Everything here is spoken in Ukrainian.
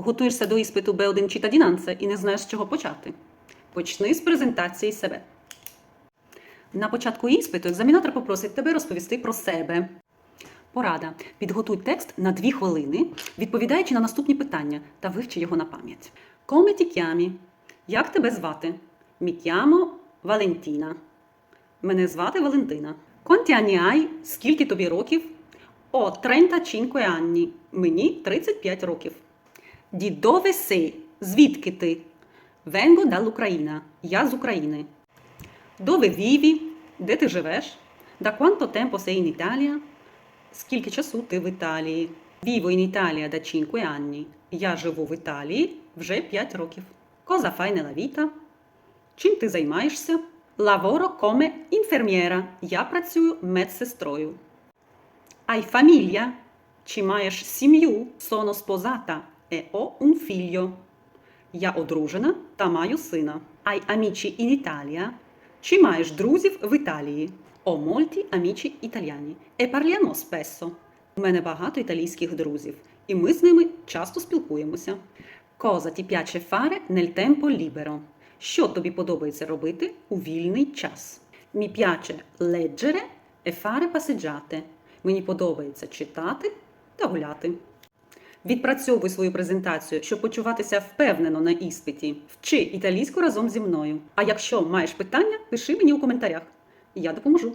Готуєшся до іспиту B1 cittadinanza і не знаєш, з чого почати. Почни з презентації себе. На початку іспиту екзамінатор попросить тебе розповісти про себе. Порада. Підготуй текст на дві хвилини, відповідаючи на наступні питання та вивчи його на пам'ять. Ti chiami? Як тебе звати? Chiamo Valentina. Мене звати Валентина. Hai? Скільки тобі років? О, 35 anni. Мені 35 років. Di dove? Звідки ти? Vengo dall'Ucraina. Я з України. Dove vivi? Де ти живеш? Da quanto tempo sei in Italia? Скільки часу ти в Італії? Vivo in Italia da 5 anni. Я живу в Італії вже 5 років. Cosa fai nella vita? Чим ти займаєшся? Lavoro come infermiera. Я працюю медсестрою. Hai famiglia? Чи маєш сім'ю? Sono sposata e ho un figlio. Я одружена та маю сина. Hai amici in Italia? Чи маєш друзів в Італії? Ho molti amici italiani e parliamo spesso. У мене багато італійських друзів, і ми з ними часто спілкуємося. Cosa ti piace fare nel tempo libero? Що тобі подобається робити у вільний час? Mi piace leggere e fare passeggiate. Мені подобається читати та гуляти. Відпрацьовуй свою презентацію, щоб почуватися впевнено на іспиті. Вчи італійську разом зі мною. А якщо маєш питання, пиши мені у коментарях. Я допоможу.